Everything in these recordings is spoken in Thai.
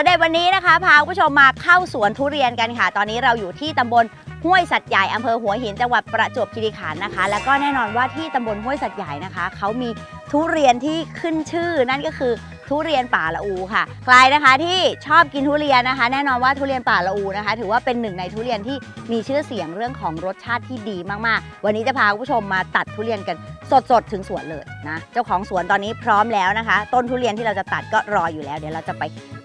สวนในวันนี้นะคะพาคุณผู้ชมมาเข้าสวนทุเรียนกันค่ะ ตอนนี้เราอยู่ที่ตำบลห้วยสัตว์ใหญ่อำเภอหัวหินจังหวัดประจวบคีรีขันธ์นะคะ แล้วก็แน่นอนว่าที่ตำบลห้วยสัตว์ใหญ่นะคะเขามีทุเรียนที่ขึ้นชื่อ นั่นก็คือทุเรียนป่าละอูค่ะ ใครนะคะที่ชอบกินทุเรียนนะคะ แน่นอนว่าทุเรียนป่าละอูนะคะ ถือว่าเป็นหนึ่งในทุเรียนที่มีชื่อเสียงเรื่องของรสชาติที่ดีมากๆ วันนี้จะพาคุณผู้ชมมาตัดทุเรียนกันสดๆถึงสวนเลยนะ เจ้าของสวนตอนนี้พร้อมแล้วนะคะ ต้นทุเรียนที่เราจะตัดก็รออยู่แล้ว เดี๋ยวเราจะไป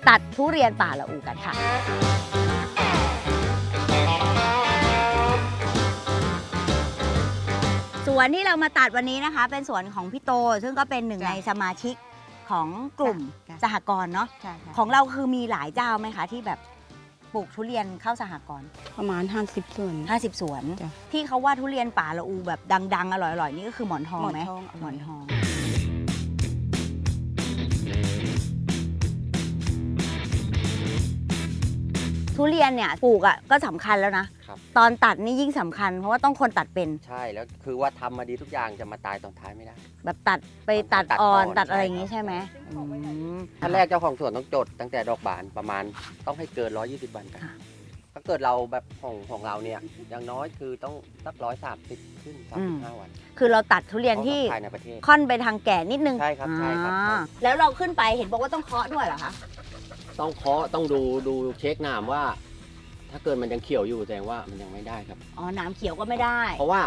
ตัดทุเรียนป่าละอูกันค่ะสวนที่เรามาตัดวันนี้นะคะ เป็นสวนของพี่โต ซึ่งก็เป็นหนึ่งจ้ะในสมาชิกของกลุ่มจ้ะสหกรณ์เนาะใช่ค่ะของเราคือมีหลายเจ้าไหมคะ ที่แบบปลูกทุเรียนเข้าสหกรณ์ประมาณ 50ส่วน 50 สวนจ้ะที่เขาว่าทุเรียนป่าละอูแบบดัง ๆ อร่อยๆนี่ก็คือหมอนทองไหมหมอนทอง ทองทุเรียนเนี่ยปลูกอะก็สำคัญแล้วนะ ครับ ตอนตัดนี่ยิ่งสำคัญ เพราะว่าต้องคนตัดเป็นใช่แล้วคือว่าทำมาดีทุกอย่างจะมาตายตอนท้ายไม่ได้ แบบตัดไปตัดตัดอ่อนอ่อนตัดอะไรใช่อย่างงี้ครับใช่ไหมอืม ขั้นแรกเจ้าของสวนต้องจด ตั้งแต่ดอกบานประมาณต้องให้เกิน 120 วันครับค่ะ ถ้าเกิดเราแบบของของเราเนี่ยอย่างน้อยคือต้องสักร้อยสามสิบขึ้นสามสิบห้าวันคือเราตัดทุเรียนที่พราะภายในประเทศ ค่อนไปทางแก่นิดนึงใช่ครับใช่ครับอ่าใช่ แล้วเราขึ้นไปเห็นบอกว่าต้องเคาะด้วยเหรอคะ ต้องเคาะต้องดูดูเช็คหนามว่า ถ้าเกิดมันยังเขียวอยู่แสดงว่ามันยังไม่ได้ครับ อ๋อหน้ำเขียวก็ไม่ได้ เพราะว่า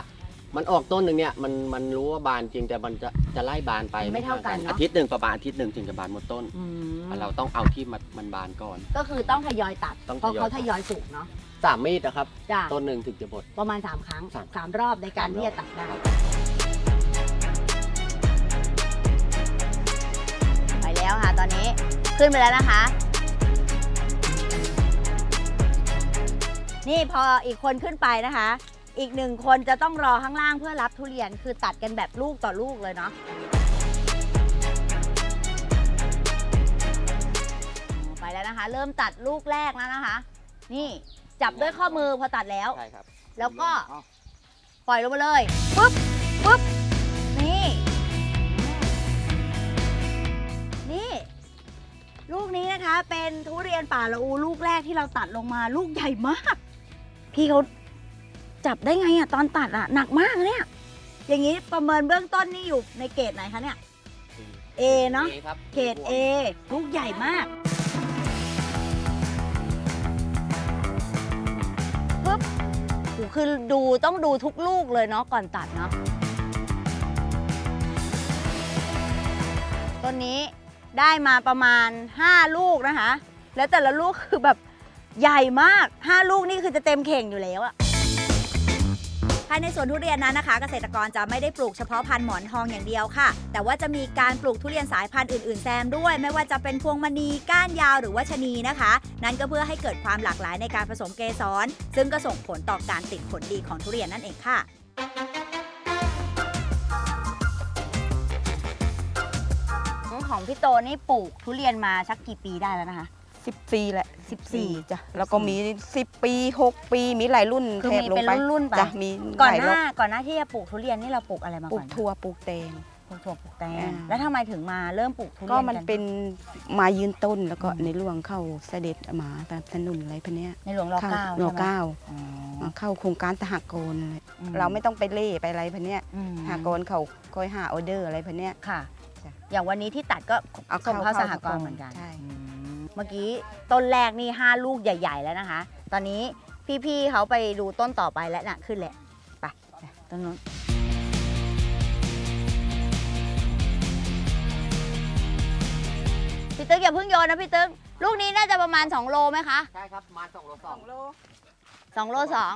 มันออกต้นหนึ่งเนี่ยมันมันรู้ว่าบานจริงแต่มันจะจะไล่บานไปไม่เท่ากันเนอะ อาทิตย์หนึ่งประมาณอาทิตย์หนึ่งถึงจะบานหมดต้น อืมเราต้องเอาที่มันมันบานก่อน ก็คือต้องทยอยตัดต้องเพราะทยอยเขาตัดทยอยสุกเนาะสามมีดนะครับ จ้ะต้นหนึ่งถึงจะหมด ประมาณ 3 ครั้งสาม สามรอบในการสามรอบที่จะตัดได้ไปแล้วค่ะตอนนี้ขึ้นไปแล้วนะคะ นี่พออีกคนขึ้นไปนะคะ อีกหนึ่งคนจะต้องรอข้างล่างเพื่อรับทุเรียนคือตัดกันแบบลูกต่อลูกเลยเนาะไปแล้วนะคะ เริ่มตัดลูกแรกแล้วนะคะ นี่จับด้วยข้อมือพอตัดแล้ว ใช่ครับแล้วก็ ปล่อยลงมาเลยปุ๊บปุ๊บนี่ นี่ ลูกนี้นะคะเป็นทุเรียนป่าละอูลูกแรกที่เราตัดลงมาลูกใหญ่มาก พี่เขาจับได้ไงอะตอนตัดอะหนักมากเนี่ย อย่างนี้ประเมินเบื้องต้นนี่อยู่ในเกรดไหนคะเนี่ย A เนอะครับเกรด A ลูกใหญ่มากปุ๊บโอ้คือดูต้องดูทุกลูกเลยเนาะก่อนตัดเนาะต้นนี้ได้มาประมาณ 5 ลูกนะคะ แล้วแต่ละลูกคือแบบ ใหญ่มาก 5 ลูกนี่คือจะเต็มเข่งอยู่แล้วอะภายในสวนทุเรียนนั้นนะคะ เกษตรกรจะไม่ได้ปลูกเฉพาะพันธุ์หมอนทองอย่างเดียวค่ะ แต่ว่าจะมีการปลูกทุเรียนสายพันธุ์อื่นๆแซมด้วย ไม่ว่าจะเป็นพวงมณีก้านยาวหรือว่าชะนีนะคะ นั่นก็เพื่อให้เกิดความหลากหลายในการผสมเกสร ซึ่งก็ส่งผลต่อการติดผลดีของทุเรียนนั่นเองค่ะของพี่โตนี่ปลูกทุเรียนมาสักกี่ปีได้แล้วนะคะ 10ปีแหละ14 จ้ะ แล้วก็มี 10 ปี 6 ปี มีหลายรุ่นคือแถบมีลงเป็นไปรุ่นๆไป จ้ะ มีก่อนลายหรน้าบก่อนหน้าที่จะปลูกทุเรียนนี่เราปลูกอะไรมาปลูก่อกนถั่วปลูกแตง ปลูกถั่วปลูกแตงอ่าแล้วทำไมถึงมาเริ่มปลูกทุเรียนก็มันกัเป็นมายืนต้นแล้วก็อืมในหลวงเข้าเสด็จมาตามถนนอะไรพวกเนี้ยในหลวงรอเข้าเก้ารอใช่ไหมเก้าอ๋อมาเข้าโครงการสหกรณ์เลยอืเราไม่ต้องไปเล่ไปอะไรพวกเนี้ยอืม สหกรณ์เขาคอยหาออเดอร์อะไรพวกเนี้ย ค่ะ จ้ะอย่างวันนี้ที่ตัดก็เอาส่งเข้าเข้าสหกรเข้าณ์เหมือนกันใช่ อืมเมื่อกี้ต้นแรกนี่5ลูกใหญ่ ๆ แล้วนะคะ ตอนนี้พี่ๆเขาไปดูต้นต่อไปแล้วน่ะขึ้นแหละไปไปต้นนู้นพี่ตึ๊กอย่าเพิ่งโยนนะพี่ตึ๊กลูกนี้น่าจะประมาณ 2 โลไหมคะ ใช่ครับประมาณสองโลสอง2โลสอง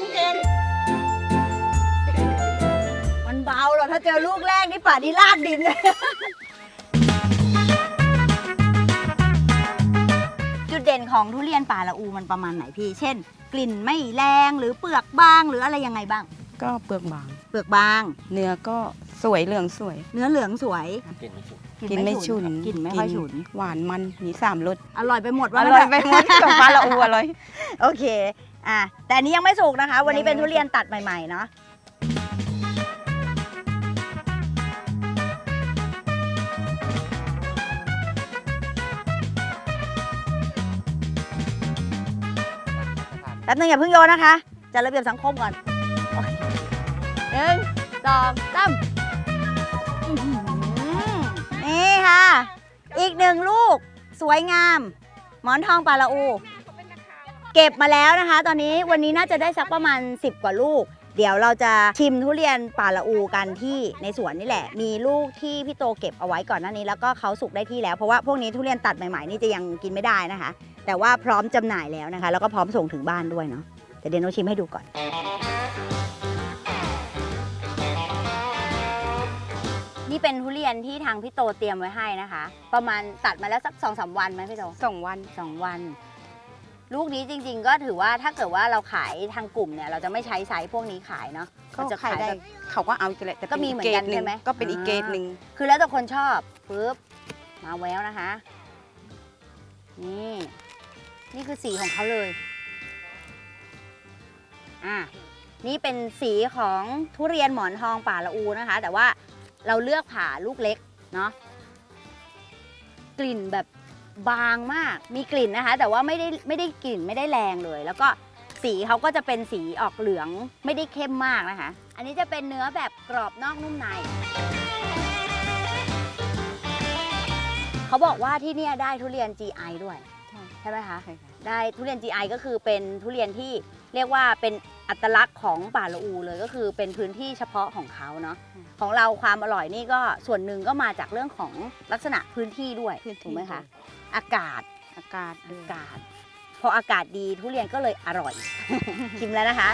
งเก่งเก่งมันเบาหรอกถ้าเจอลูกแรกนี่ป่านี่ลาดดินเลย จุดเด่นของทุเรียนป่าละอูมันประมาณไหนพี่ เช่น กลิ่นไม่แรงหรือเปลือกบางหรืออะไรยังไงบ้าง ก็เปลือกบาง เปลือกบาง เนื้อก็สวยเหลืองสวย เนื้อเหลืองสวยกลิ่นไม่ฉุนกินไม่ฉุนกลิ่นไม่ค่อยฉุน หวานมันมีสามรสอร่อยไปหมดอว่าร่อยไปหมดของปลาละอูอร่อย โอเค อะแต่อันนี้ยังไม่สุกนะคะ วันนี้เป็นทุเรียนตัดใหม่ๆเนาะแป๊บนึงอย่าเพิ่งโยนนะคะ จัดระเบียบสังคมก่อนโอเคหนึ่งสองสามอื้อหือนี่ค่ะ อีกหนึ่งลูก สวยงาม หมอนทองปลาละอู เก็บมาแล้วนะคะ ตอนนี้วันนี้น่าจะได้สักประมาณ 10 กว่าลูก เดี๋ยวเราจะชิมทุเรียนป่าละอูกันที่ในสวนนี่แหละ มีลูกที่พี่โตเก็บเอาไว้ก่อนหน้านี้ แล้วก็เขาสุกได้ที่แล้วเพราะว่าพวกนี้ทุเรียนตัดใหม่ๆนี่จะยังกินไม่ได้นะคะ แต่ว่าพร้อมจำหน่ายแล้วนะคะ แล้วก็พร้อมส่งถึงบ้านด้วยเนาะแต่เดี๋ยวโนชิมให้ดูก่อนนี่เป็นทุเรียนที่ทางพี่โตเตรียมไว้ให้นะคะ ประมาณตัดมาแล้วสักสองสามวันไหมพี่โตสองวันสองวัน ลูกนี้จริงๆ ก็ถือว่าถ้าเกิดว่าเราขายทางกลุ่มเนี่ย เราจะไม่ใช้ไซส์พวกนี้ขายเนาะก็เราจะขายได้แบบเขาก็เอาอยู่แหละแต่ก็มีเหมือนกันป็กรดใช่ไหมก็เป็นอีกอ่าเกรดหนึ่งคือแล้วแต่คนชอบปึ๊บมาแววนะคะ นี่ นี่คือสีของเขาเลยอะนี่เป็นสีของทุเรียนหมอนทองป่าละอูนะคะ แต่ว่าเราเลือกผ่าลูกเล็กเนาะกลิ่นแบบ บางมากมีกลิ่นนะคะ แต่ว่าไม่ได้ไม่ได้กลิ่นไม่ได้แรงเลย แล้วก็สีเขาก็จะเป็นสีออกเหลืองไม่ได้เข้มมากนะคะ อันนี้จะเป็นเนื้อแบบกรอบนอกนุ่มใน เขาบอกว่าที่เนี่ยได้ทุเรียน GI ด้วย ใช่ไหมคะใช่ค่ะได้ทุเรียน GI ก็คือเป็นทุเรียนที่เรียกว่าเป็นอัตลักษณ์ของป่าละอูเลยก็คือเป็นพื้นที่เฉพาะของเขาเนาะอืมของเราความอร่อยนี่ก็ส่วนหนึ่งก็มาจากเรื่องของลักษณะพื้นที่ด้วยพื้นที่ ถูกไหมคะอากาศอากาศอากาศ พออากาศดีทุเรียนก็เลยอร่อย ชิมแล้วนะคะ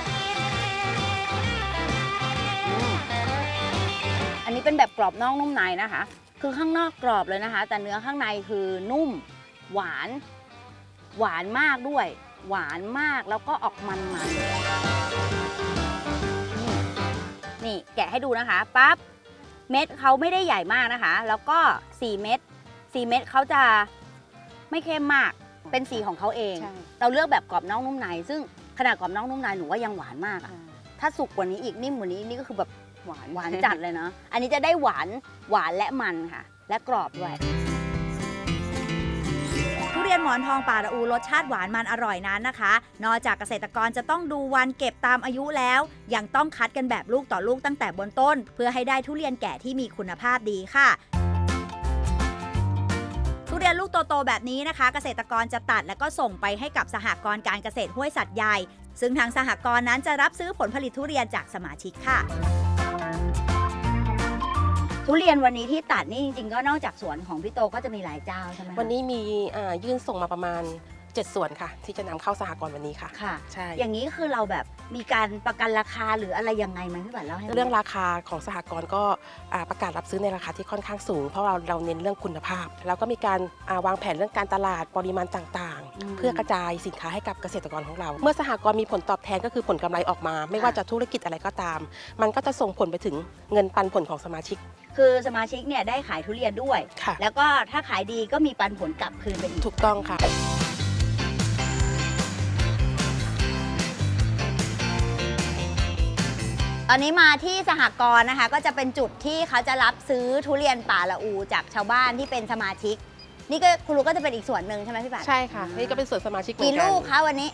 อืมอันนี้เป็นแบบกรอบนอกนุ่มในนะคะ คือข้างนอกกรอบเลยนะคะ แต่เนื้อข้างในคือนุ่ม หวาน หวานมากด้วย หวานมากแล้วก็ออกมันมันๆนี่นี่แกะให้ดูนะคะปั๊บเม็ดเขาไม่ได้ใหญ่มากนะคะ แล้วก็ 4 เม็ด4เม็ดเขาจะไม่เข้มมากเป็นสีของเขาเองใช่เราเลือกแบบกรอบนอกนุ่มในซึ่งขนาดกรอบนอกนุ่มในหนูว่ายังหวานมากอะอ่าถ้าสุกกว่านี้อีกนิ่มกว่านี้นี่ก็คือแบบหวานหวานจัดเลยเนาะอันนี้จะได้หวานหวานและมันค่ะ และกรอบด้วยทุเรียนหมอนทองป่าละอูรสชาติหวานมันอร่อยนั้นนะคะ นอกจากเกษตรกรจะต้องดูวันเก็บตามอายุแล้ว ยังต้องคัดกันแบบลูกต่อลูกตั้งแต่บนต้น เพื่อให้ได้ทุเรียนแก่ที่มีคุณภาพดีค่ะทุเรียนลูกโตๆแบบนี้นะคะ เกษตรกรจะตัดแล้วก็ส่งไปให้กับสหกรณ์การเกษตรห้วยสัตว์ใหญ่ ซึ่งทางสหกรณ์นั้นจะรับซื้อผลผลิตทุเรียนจากสมาชิกค่ะ ทุเรียนวันนี้ที่ตัดนี่จริงๆ ก็นอกจากสวนของพี่โตก็จะมีหลายเจ้าใช่ไหมคะวันนี้มีอ่ายื่นส่งมาประมาณ 7 ส่วนค่ะ ที่จะนำเข้าสหกรณ์วันนี้ค่ะ ค่ะ ใช่ อย่างนี้คือเราแบบมีการประกันราคาหรืออะไรยังไงไหมพี่บัตรเล่าให้หน่ยเรื่องราคาของสหกรณ์ก็อ่าประกาศรับซื้อในราคาที่ค่อนข้างสูง เพราะเราเราเน้นเรื่องคุณภาพ แล้วก็มีการอ่าวางแผนเรื่องการตลาดปริมาณต่างอืม ๆ เพื่อกระจายสินค้าให้กับเกษตรกรของเรา เมื่อสหกรณ์มีผลตอบแทนก็คือผลกำไรออกมา ไม่ว่าจะธุรกิจอะไรก็ตาม มันก็จะส่งผลไปถึงเงินปันผลของสมาชิก คือสมาชิกเนี่ยได้ขายทุเรียนด้วย ค่ะ แล้วก็ถ้าขายดีก็มีปันผลกลับคืนไปอีก ถูกต้องค่ะ ตอนนี้มาที่สหกรณ์นะคะ ก็จะเป็นจุดที่เขาจะรับซื้อทุเรียนป่าละอูจากชาวบ้านที่เป็นสมาชิก นี่ก็คุณรู้ก็จะเป็นอีกส่วนหนึ่งใช่ไหมพี่บัตรใช่ค่ะ นี่ก็เป็นส่วนสมาชิกเหมือกี่นกันลูกคะวันนี้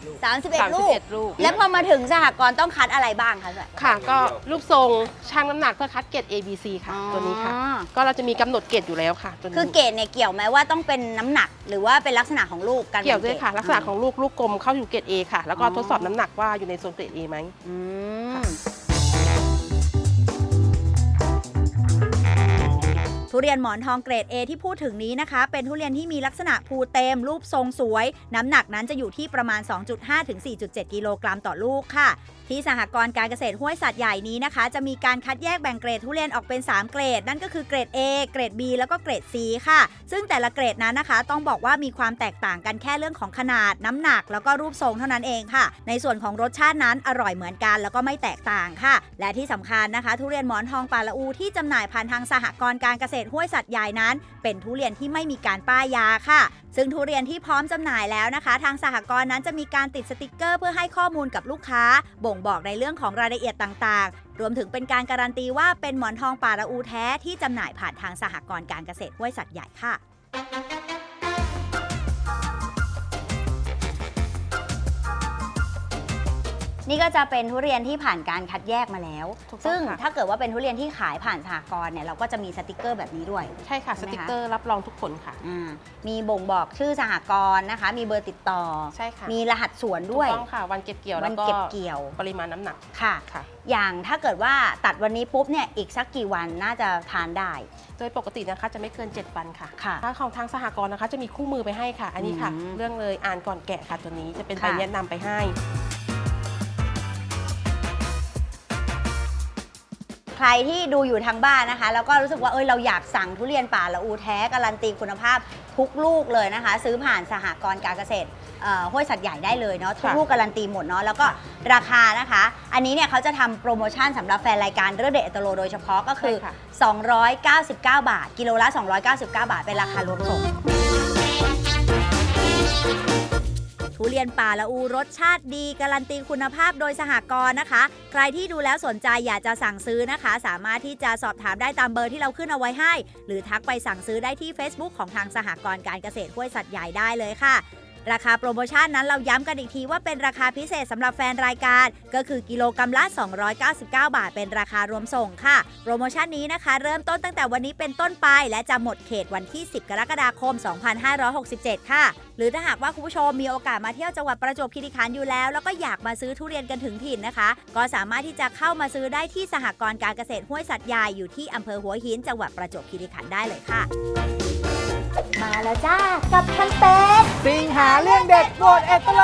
31 ลูก 31ลูก แล้วพอมาถึงสหกรณ์ต้องคัดอะไรบ้างคะพี่บัตรค่ะ ก็รูปทรงชั่งน้ำหนักเพื่อคัดเกรด A B C ค่ะตัวนี้ค่ะอ๋อก็เราจะมีกำหนดเกรดอยู่แล้วค่ะตัวนี้คือเกรดเนี่ยเกี่ยวไหมว่าต้องเป็นน้ำหนัก หรือว่าเป็นลักษณะของลูกกันเกี่ยวด้วยค่ะ ลักษณะของลูกลูกกลมเข้าอยู่เกรด A ค่ะ แล้วก็อ๋อทดสอบน้ำหนักว่าอยู่ในโซนเกรด A ไหม อืม ทุเรียนหมอนทองเกรด A ที่พูดถึงนี้นะคะ เป็นทุเรียนที่มีลักษณะภูเต็ม รูปทรงสวย น้ำหนักนั้นจะอยู่ที่ประมาณ 2.5 ถึง 4.7 กิโลกรัมต่อลูกค่ะ ที่สหกรณ์การเกษตรห้วยสัตว์ใหญ่นี้นะคะ จะมีการคัดแยกแบ่งเกรดทุเรียนออกเป็น 3 เกรด นั่นก็คือเกรด A เกรด B แล้วก็เกรด C ค่ะ ซึ่งแต่ละเกรดนั้นนะคะ ต้องบอกว่ามีความแตกต่างกันแค่เรื่องของขนาด น้ำหนัก แล้วก็รูปทรงเท่านั้นเองค่ะ ในส่วนของรสชาตินั้นอร่อยเหมือนกัน แล้วก็ไม่แตกต่างค่ะ และที่สำคัญนะคะ ทุเรียนหมอนทองป่าละอูที่จำหน่ายผ่านทางสหกรณ์การเกษตรห้วยสัตว์ใหญ่นั้น เป็นทุเรียนที่ไม่มีการป้ายยาค่ะ ซึ่งทุเรียนที่พร้อมจำหน่ายแล้วนะคะ ทางสหกรณ์นั้นจะมีการติดสติกเกอร์เพื่อให้ข้อมูลกับลูกค้า บ่งบอกในเรื่องของรายละเอียดต่างๆ รวมถึงเป็นการการันตีว่าเป็นหมอนทองป่าละอูแท้ที่จำหน่ายผ่านทางสหกรณ์การเกษตรห้วยสัตว์ใหญ่ค่ะ นี่ก็จะเป็นทุเรียนที่ผ่านการคัดแยกมาแล้ว ถูกต้องซึ่งค่ะ ถ้าเกิดว่าเป็นทุเรียนที่ขายผ่านสหกรณ์เนี่ยเราก็จะมีสติกเกอร์แบบนี้ด้วย ใช่ค่ะใช่สไหมคะ ติกเกอร์รับรองทุกผลค่ะ อ่ามีบ่งบอกชื่อสหกรณ์นะคะ มีเบอร์ติดต่อ ใช่ค่ะมีรหัสสวนถูด้วยกต้องค่ะ วันเก็บเกี่ยววัแล้วนก็เก็บเกี่ยว ปริมาณน้ำหนักค่ะ ค่ะ อย่างถ้าเกิดว่าตัดวันนี้ปุ๊บเนี่ย อีกสักกี่วันน่าจะทานได้ โดยปกตินะคะจะไม่เกิน 7 วันค่ะค่ะถ้าของทางสหกรณ์นะคะจะมีคู่มือไปให้ค่ะ อันนี้ค่ะ อืมเรื่องเลยอ่านก่อนแกะค่ะตัวนี้จะเป็นใบค่ะ แนะนำไปให้ ใครที่ดูอยู่ทางบ้านนะคะ แล้วก็รู้สึกว่าเอยเราอยากสั่งทุเรียนป่าละอูแท้การันตีคุณภาพทุกลูกเลยนะคะ ซื้อผ่านสหกรณ์การเกษตรเอ่อห้วยสัตว์ใหญ่ได้เลยเนาะทุกค่ะลูกการันตีหมดเนาะแล้วก็ราคานะคะ อันนี้เนี่ยเขาจะทำโปรโมชั่นสำหรับแฟนรายการเรื่องเด็ดอัตโลโดยเฉพาะก็คือ ใช่ค่ะ 299 บาท กิโลละ 299 บาทเป็นราคารวมส่ง ทุเรียนป่าละอูรสชาติดี การันตีคุณภาพโดยสหกรณ์นะคะ ใครที่ดูแล้วสนใจอยากจะสั่งซื้อนะคะ สามารถที่จะสอบถามได้ตามเบอร์ที่เราขึ้นเอาไว้ให้ หรือทักไปสั่งซื้อได้ที่ Facebook ของทางสหกรณ์การเกษตรห้วยสัตว์ใหญ่ได้เลยค่ะ ราคาโปรโมชั่นนั้นเราย้ำกันอีกทีว่าเป็นราคาพิเศษสำหรับแฟนรายการ ก็คือกิโลกรัมละ 299 บาท เป็นราคารวมส่งค่ะ โปรโมชั่นนี้นะคะ เริ่มต้นตั้งแต่วันนี้เป็นต้นไป และจะหมดเขตวันที่ 10 กรกฎาคม 2567 ค่ะ หรือถ้าหากว่าคุณผู้ชมมีโอกาสมาเที่ยวจังหวัดประจวบคีรีขันธ์อยู่แล้ว แล้วก็อยากมาซื้อทุเรียนกันถึงถิ่นนะคะ ก็สามารถที่จะเข้ามาซื้อได้ที่สหกรณ์การเกษตรห้วยสัตว์ใหญ่อยู่ที่อำเภอหัวหินจังหวัดประจวบคีรีขันธ์ได้เลยค่ะ มาแล้วจ้า กับแคมเปญสิงหาเรื่องเด็ดโหวตเอตโล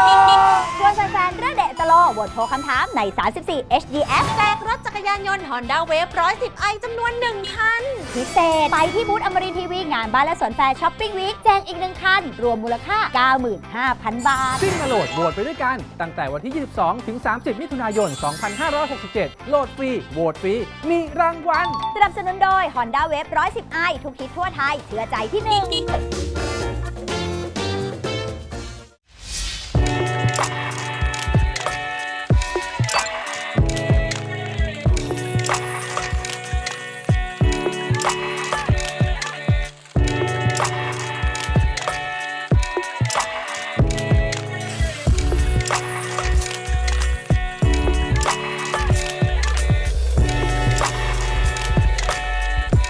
ชวนแฟนๆเรื่องเดะตะโลโหวตโพลคำถามใน 34 HDF แจกรถจักรยานยนต์ Honda Wave 110 i จำนวน 1 คัน พิเศษ ไปที่บูธอมรินทีวีงานบ้านและสวนแฟร์ช้อปปิ้งวีคแจกอีกหนึ่งคัน รวมมูลค่า 95,000 บาทซิ่งมาโหลดโหวตไปด้วยกัน ตั้งแต่วันที่ 22 ถึง 30 มิถุนายน 2567 โหลดฟรีโหวตฟรีมีรางวัลสนับสนุนโดย Honda Wave 110i ทุกทิศทั่วไทยเชื่อใจที่หนึ่ง Bye.